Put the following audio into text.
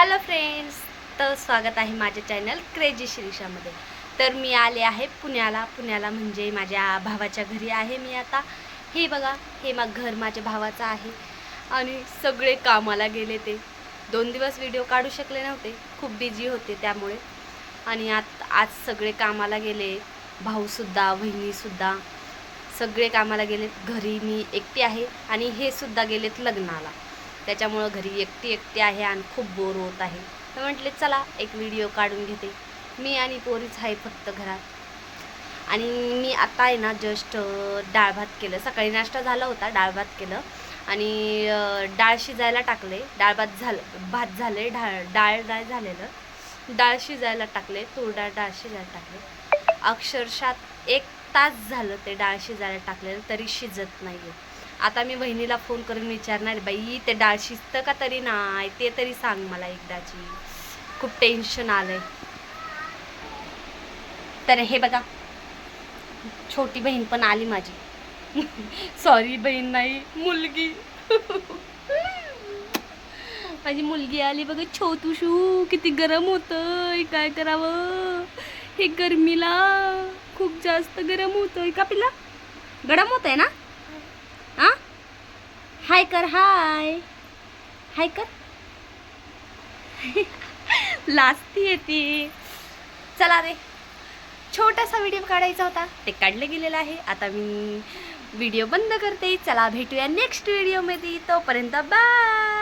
Hello friends तर स्वागत आहे माझ्या चॅनल क्रेजी शिरीषामध्ये. तर मी आले आहे पुण्याला. पुण्याला म्हणजे माझ्या भावाच्या घरी आहे मी आता. हे बघा हे मग घर माझ्या भावाचं आहे. आणि सगळे कामाला गेले ते. दोन दिवस व्हिडिओ काढू शकले नव्हते. खूप बिझी होते त्यामुळे. आणि आत आज सगळे कामाला गेले. भाऊसुद्धा बहिणीसुद्धा सगळे कामाला गेलेत. घरी मी एकटी आहे. आणि हे सुद्धा गेलेत लग्नाला. त्याच्यामुळं घरी एकटी एकटी आहे आणि खूप बोर होत आहे. तर म्हटले चला एक व्हिडिओ काढून घेते. मी आणि पोरीच आहे फक्त घरात. आणि मी आता आहे ना जस्ट डाळ भात केलं. सकाळी नाश्ता झाला होता डाळ भात केलं. आणि डाळ शिजायला टाकले. डाळ भात झालं भात झाले डाळ डाळ डाळ झालेलं. डाळ शिजायला टाकले तूर डाळ डाळ शिजायला टाकले. अक्षरशः एक तास झालं ते डाळ शिजायला टाकलेलं तरी शिजत नाही आहे आता मी बहिणीला फोन करून विचारणार बाई ते डाळ शिजतं का तरी नाही? ते तरी सांग मला एकदाची. खूप टेन्शन आलंय. तर हे बघा छोटी बहीण पण आली माझी. सॉरी बहीण नाही मुलगी. माझी मुलगी आली बघा छोटूशू किती गरम होतंय काय करावं? हे गरमीला खूप जास्त गरम होतंय का पिला गरम होतंय ना? आ हाय कर हाय. हाय कर. लाजती येते चला रे. छोटासा व्हिडिओ काढायचा होता. ते काढले गेलेलं आहे. आता मी व्हिडिओ बंद करते. चला भेटूया नेक्स्ट व्हिडिओमध्ये तोपर्यंत बाय